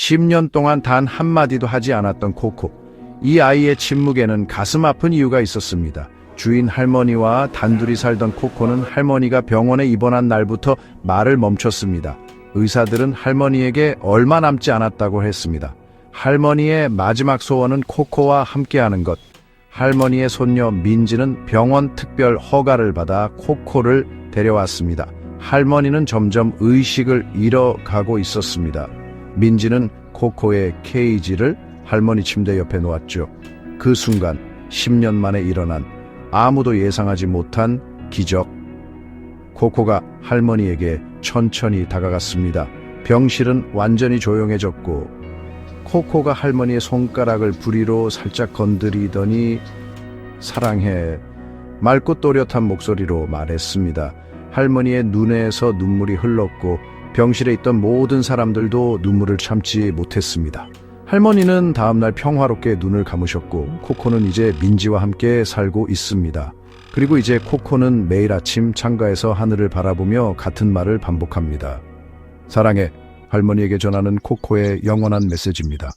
10년 동안 단 한마디도 하지 않았던 코코. 이 아이의 침묵에는 가슴 아픈 이유가 있었습니다. 주인 할머니와 단둘이 살던 코코는 할머니가 병원에 입원한 날부터 말을 멈췄습니다. 의사들은 할머니에게 얼마 남지 않았다고 했습니다. 할머니의 마지막 소원은 코코와 함께하는 것. 할머니의 손녀 민지는 병원 특별 허가를 받아 코코를 데려왔습니다. 할머니는 점점 의식을 잃어가고 있었습니다. 민지는 코코의 케이지를 할머니 침대 옆에 놓았죠. 그 순간 10년 만에 일어난 아무도 예상하지 못한 기적. 코코가 할머니에게 천천히 다가갔습니다. 병실은 완전히 조용해졌고 코코가 할머니의 손가락을 부리로 살짝 건드리더니 사랑해 맑고 또렷한 목소리로 말했습니다. 할머니의 눈에서 눈물이 흘렀고 병실에 있던 모든 사람들도 눈물을 참지 못했습니다. 할머니는 다음날 평화롭게 눈을 감으셨고 코코는 이제 민지와 함께 살고 있습니다. 그리고 이제 코코는 매일 아침 창가에서 하늘을 바라보며 같은 말을 반복합니다. 사랑해 할머니에게 전하는 코코의 영원한 메시지입니다.